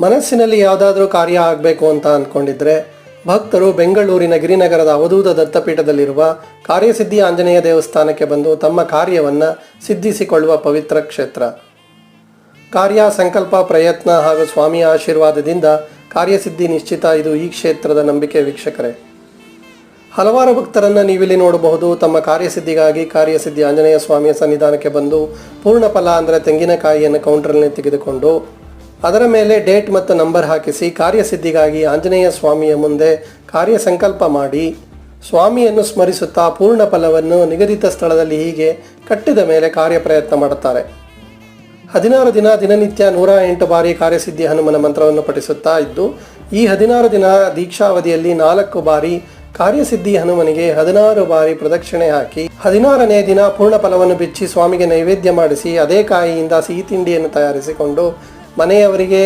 ಮನಸ್ಸಿನಲ್ಲಿ ಯಾವುದಾದ್ರೂ ಕಾರ್ಯ ಆಗಬೇಕು ಅಂತ ಅಂದ್ಕೊಂಡಿದ್ರೆ ಭಕ್ತರು ಬೆಂಗಳೂರಿನ ಗಿರಿನಗರದ ಅವಧೂತ ದತ್ತಪೀಠದಲ್ಲಿರುವ ಕಾರ್ಯಸಿದ್ಧಿ ಆಂಜನೇಯ ದೇವಸ್ಥಾನಕ್ಕೆ ಬಂದು ತಮ್ಮ ಕಾರ್ಯವನ್ನು ಸಿದ್ಧಿಸಿಕೊಳ್ಳುವ ಪವಿತ್ರ ಕ್ಷೇತ್ರ. ಕಾರ್ಯ, ಸಂಕಲ್ಪ, ಪ್ರಯತ್ನ ಹಾಗೂ ಸ್ವಾಮಿಯ ಆಶೀರ್ವಾದದಿಂದ ಕಾರ್ಯಸಿದ್ಧಿ ನಿಶ್ಚಿತ. ಇದು ಈ ಕ್ಷೇತ್ರದ ನಂಬಿಕೆ ವೀಕ್ಷಕರೇ. ಹಲವಾರು ಭಕ್ತರನ್ನು ನೀವಿಲ್ಲಿ ನೋಡಬಹುದು. ತಮ್ಮ ಕಾರ್ಯಸಿದ್ಧಿಗಾಗಿ ಕಾರ್ಯಸಿದ್ಧಿ ಆಂಜನೇಯ ಸ್ವಾಮಿಯ ಸನ್ನಿಧಾನಕ್ಕೆ ಬಂದು ಪೂರ್ಣ ಫಲ ಅಂದರೆ ತೆಂಗಿನಕಾಯಿಯನ್ನು ಕೌಂಟರ್ನಲ್ಲಿ ತೆಗೆದುಕೊಂಡು ಅದರ ಮೇಲೆ ಡೇಟ್ ಮತ್ತು ನಂಬರ್ ಹಾಕಿಸಿ ಕಾರ್ಯಸಿದ್ಧಿಗಾಗಿ ಆಂಜನೇಯ ಸ್ವಾಮಿಯ ಮುಂದೆ ಕಾರ್ಯ ಸಂಕಲ್ಪ ಮಾಡಿ ಸ್ವಾಮಿಯನ್ನು ಸ್ಮರಿಸುತ್ತಾ ಪೂರ್ಣ ಫಲವನ್ನು ನಿಗದಿತ ಸ್ಥಳದಲ್ಲಿ ಹೀಗೆ ಕಟ್ಟಿದ ಮೇಲೆ ಕಾರ್ಯ ಪ್ರಯತ್ನ ಮಾಡುತ್ತಾರೆ. ಹದಿನಾರು ದಿನ ದಿನನಿತ್ಯ ನೂರ ಎಂಟು ಬಾರಿ ಕಾರ್ಯಸಿದ್ಧಿ ಹನುಮನ ಮಂತ್ರವನ್ನು ಪಠಿಸುತ್ತಾ ಇದ್ದು, ಈ ಹದಿನಾರು ದಿನ ದೀಕ್ಷಾವಧಿಯಲ್ಲಿ ನಾಲ್ಕು ಬಾರಿ ಕಾರ್ಯಸಿದ್ಧಿ ಹನುಮನಿಗೆ ಹದಿನಾರು ಬಾರಿ ಪ್ರದಕ್ಷಿಣೆ ಹಾಕಿ, ಹದಿನಾರನೇ ದಿನ ಪೂರ್ಣ ಫಲವನ್ನು ಬಿಚ್ಚಿ ಸ್ವಾಮಿಗೆ ನೈವೇದ್ಯ ಮಾಡಿಸಿ, ಅದೇ ಕಾಯಿಯಿಂದ ಸಿಹಿ ತಿಂಡಿಯನ್ನು ತಯಾರಿಸಿಕೊಂಡು ಮನೆಯವರಿಗೆ